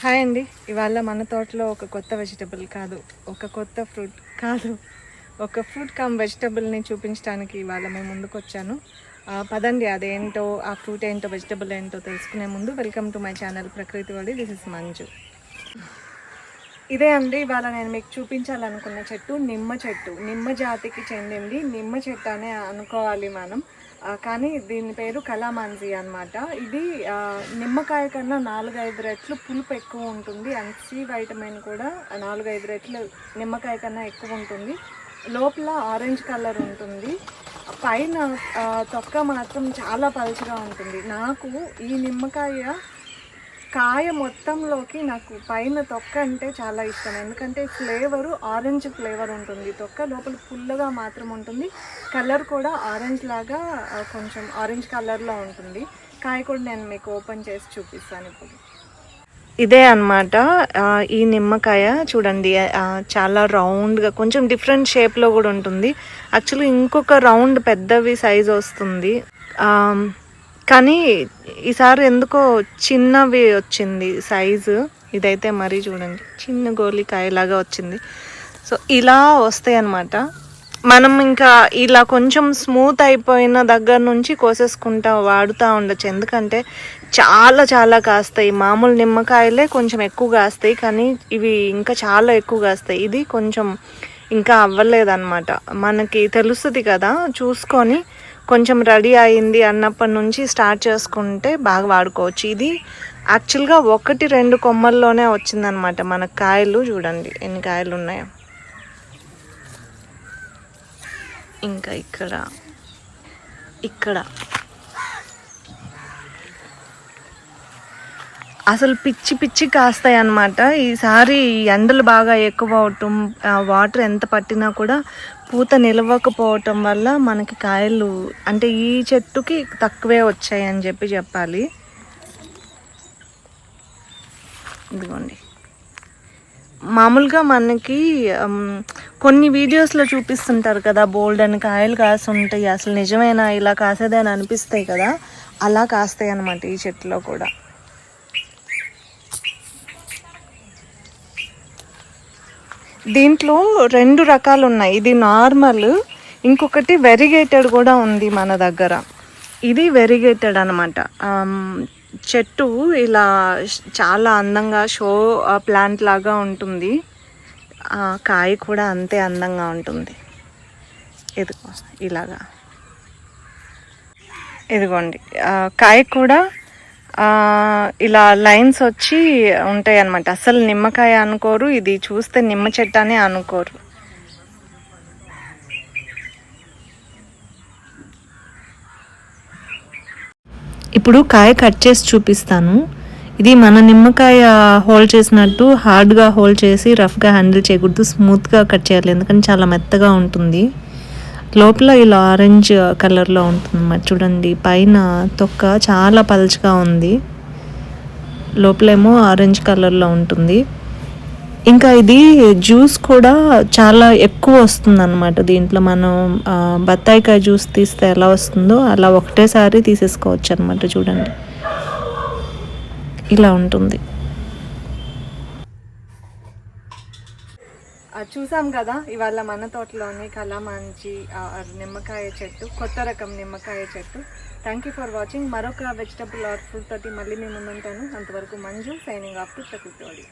Hi అండి. ఇవాళ మన తోటలో ఒక కొత్త వెజిటబుల్ కాదు ఒక కొత్త ఫ్రూట్ కాదు. ఒక ఫ్రూట్ కమ్ వెజిటబుల్ని చూపించడానికి ఇవాళ మేము ముందుకు వచ్చాను పదండి అదేంటో ఆ ఫ్రూట్ ఏంటో వెజిటబుల్ ఏంటో తెలుసుకునే ముందు వెల్కమ్ టు మై ఛానల్ ప్రకృతి వాడి దిస్ ఇస్ మంజు ఇదే అండి ఇవాళ నేను మీకు చూపించాలనుకున్న చెట్టు నిమ్మ చెట్టు. నిమ్మ జాతికి చెందింది. నిమ్మ చెట్టు అనే అనుకోవాలి మనం. కానీ దీని పేరు కలామాంజీ అనమాట ఇది నిమ్మకాయ కన్నా నాలుగైదు రెట్లు పులుపు ఎక్కువ ఉంటుంది. అండ్ సి వైటమిన్ కూడా నాలుగైదు రెట్లు నిమ్మకాయ కన్నా ఎక్కువ ఉంటుంది. లోపల ఆరెంజ్ కలర్ ఉంటుంది. పైన తొక్క మాత్రం చాలా పలుచగా ఉంటుంది. నాకు ఈ నిమ్మకాయ కాయ మొత్తంలోకి నాకు పైన తొక్క అంటే చాలా ఇష్టం. ఎందుకంటే ఫ్లేవరు ఆరెంజ్ ఫ్లేవర్ ఉంటుంది. తొక్క లోపల పుల్లగా మాత్రం ఉంటుంది. కలర్ కూడా ఆరెంజ్ లాగా కొంచెం ఆరెంజ్ కలర్లో ఉంటుంది. కాయ కూడా నేను మీకు ఓపెన్ చేసి చూపిస్తాను ఇప్పుడు. ఇదే అనమాట ఈ నిమ్మకాయ చూడండి చాలా రౌండ్గా కొంచెం డిఫరెంట్ షేప్లో కూడా ఉంటుంది. యాక్చువల్లీ ఇంకొక రౌండ్ పెద్దవి సైజ్ వస్తుంది. కానీ ఈసారి ఎందుకో చిన్నవి వచ్చింది సైజు. ఇదైతే మరీ చూడండి చిన్న గోలికాయలాగా వచ్చింది. సో ఇలా వస్తాయి అన్నమాట మనం ఇంకా ఇలా కొంచెం స్మూత్ అయిపోయిన దగ్గర నుంచి కోసేసుకుంటా వాడుతూ ఉండొచ్చు. ఎందుకంటే చాలా చాలా కాస్తాయి. మామూలు నిమ్మకాయలే కొంచెం ఎక్కువ కాస్తాయి కానీ ఇవి ఇంకా చాలా ఎక్కువ కాస్తాయి. ఇది కొంచెం ఇంకా అవ్వలేదన్నమాట. మనకి తెలుస్తుంది కదా చూసుకొని కొంచెం రెడీ అయింది అన్నప్పటి నుంచి స్టార్ట్ చేసుకుంటే బాగా వాడుకోవచ్చు. ఇది యాక్చువల్గా ఒకటి రెండు కొమ్మల్లోనే వచ్చిందనమాట మన కాయలు చూడండి ఎన్ని కాయలు ఉన్నాయో. ఇంకా ఇక్కడ ఇక్కడ. అసలు పిచ్చి పిచ్చి కాస్తాయి అన్నమాట ఈసారి ఎండలు బాగా ఎక్కువ అవటం ఆ, వాటర్ ఎంత పట్టినా కూడా పూత నిలవకపోవటం వల్ల మనకి కాయలు అంటే ఈ చెట్టుకి తక్కువే వచ్చాయి అని చెప్పి చెప్పాలి. ఇదిగోండి. మామూలుగా మనకి కొన్ని వీడియోస్లో చూపిస్తుంటారు కదా బోల్డ్ అని కాయలు కాసి ఉంటాయి అసలు నిజమేనా? ఇలా కాసేదే అని అనిపిస్తాయి కదా. అలా కాస్తాయి అన్నమాట ఈ చెట్టులో కూడా. దీంట్లో రెండు రకాలు ఉన్నాయి ఇది నార్మల్ ఇంకొకటి వెరిగేటెడ్ కూడా ఉంది మన దగ్గర. ఇది వెరిగేటెడ్ అనమాట చెట్టు ఇలా చాలా అందంగా షో ప్లాంట్ లాగా ఉంటుంది. కాయ కూడా అంతే అందంగా ఉంటుంది. ఇదిగో ఇలాగా. ఇదిగోండి. కాయ కూడా ఇలా లైన్స్ వచ్చి ఉంటాయి అన్నమాట అసలు నిమ్మకాయ అనుకోరు ఇది చూస్తే నిమ్మ చెట్టు అనే అనుకోరు. ఇప్పుడు కాయ కట్ చేసి చూపిస్తాను. ఇది మన నిమ్మకాయ హోల్డ్ చేసినట్టు హార్డ్గా హోల్డ్ చేసి రఫ్గా హ్యాండిల్ చేయకూడదు స్మూత్గా కట్ చేయాలి ఎందుకంటే చాలా మెత్తగా ఉంటుంది. లోపల ఇలా ఆరెంజ్ కలర్లో ఉంటుంది చూడండి పైన తొక్క చాలా పలుచగా ఉంది. లోపలేమో ఆరెంజ్ కలర్లో ఉంటుంది. ఇంకా ఇది జ్యూస్ కూడా చాలా ఎక్కువ వస్తుంది అనమాట దీంట్లో మనం బత్తాయికాయ జ్యూస్ తీస్తే ఎలా వస్తుందో అలా ఒకటేసారి తీసేసుకోవచ్చు అనమాట చూడండి. ఇలా ఉంటుంది. చూసాం కదా ఇవాళ మన తోటలోని కలామంచి నిమ్మకాయ చెట్టు కొత్త రకం నిమ్మకాయ చెట్టు. థ్యాంక్ యూ ఫర్ వాచింగ్ మరొక వెజిటబుల్ ఆర్ ఫ్రూట్ తోటి మళ్ళీ మేము ముందుంటాను. అంతవరకు మంజు సైనింగ్ ఆఫ్ టు ప్రకృతి